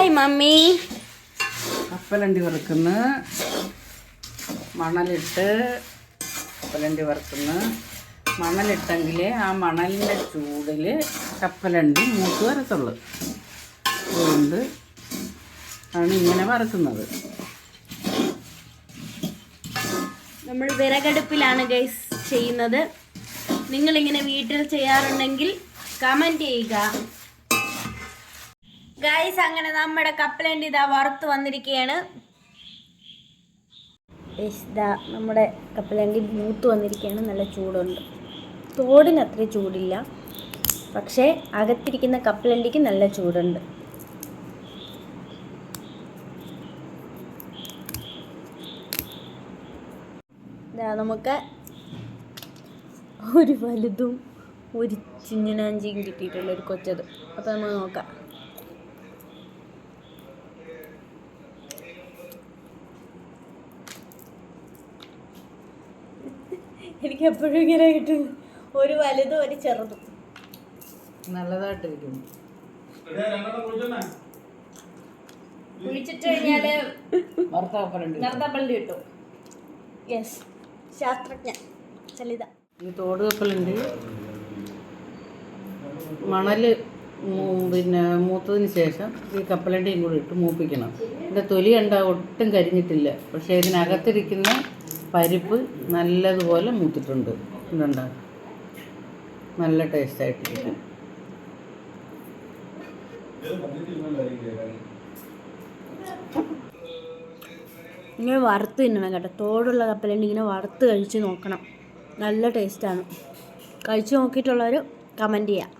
Hi mummy. കപ്പലണ്ടി വറുക്കുന്നു. മണലിട്ട് കപ്പലണ്ടി വറുക്കുന്നു. മണലിട്ടെങ്കിൽ ആ മണലിന്റെ ചൂടിൽ കപ്പലണ്ടി മൂത്ത് വരത്തുള്ളൂ. അതുകൊണ്ട് ആണ് ഇങ്ങനെ വറുക്കുന്നത്. നമ്മൾ വിറകടുപ്പിലാണ് ഗൈസ് ചെയ്യുന്നത്. നിങ്ങളിങ്ങനെ വീട്ടിൽ ചെയ്യാറുണ്ടെങ്കിൽ കമന്റ് ചെയ്യുക. ഗൈസ് അങ്ങനെ നമ്മുടെ കപ്പലണ്ടി ഇതാ വറുത്ത് വന്നിരിക്കുകയാണ് ഇതാ നമ്മുടെ കപ്പലണ്ടി മൂത്ത് വന്നിരിക്കുകയാണ് നല്ല ചൂടുണ്ട്. തോടിന് അത്ര ചൂടില്ല. പക്ഷേ അകത്തിരിക്കുന്ന കപ്പലണ്ടിക്ക് നല്ല ചൂടുണ്ട്. നമുക്ക് ഒരു വലുതും ഒരു ചിങ്ങനാഞ്ചിയും കിട്ടിയിട്ടുള്ള ഒരു കൊച്ചത്. അപ്പോൾ നമുക്ക് നോക്കാം. എനിക്ക് എപ്പോഴും ഇങ്ങനെ കിട്ടും. ഒരു വലുതും ഒരു ചെറുതും. കഴിഞ്ഞാൽ നർത്തപ്പള്ളി കിട്ടും യെസ് ശാസ്ത്രജ്ഞ. ചലിത ഈ തോട് കപ്പലുണ്ട് മണൽ പിന്നെ മൂത്തതിന് ശേഷം ഈ കപ്പലണ്ടിയും കൂടി ഇട്ട് മൂപ്പിക്കണം. ഇതിന്റെ തൊലി കണ്ട ഒട്ടും കരിഞ്ഞിട്ടില്ല. പക്ഷെ ഇതിനകത്തിരിക്കുന്ന പരിപ്പ് നല്ലതുപോലെ മൂത്തിട്ടുണ്ട്. ഇതുണ്ട? നല്ല ടേസ്റ്റായിട്ടിരിക്കും ഇങ്ങനെ വറുത്ത് തിന്നണം കേട്ടോ. തോടുള്ള കപ്പലണ്ടി ഇങ്ങനെ വറുത്ത് കഴിച്ച് നോക്കണം. നല്ല ടേസ്റ്റാണ് കഴിച്ച് നോക്കിയിട്ടുള്ളവർ കമന്റ് ചെയ്യാം.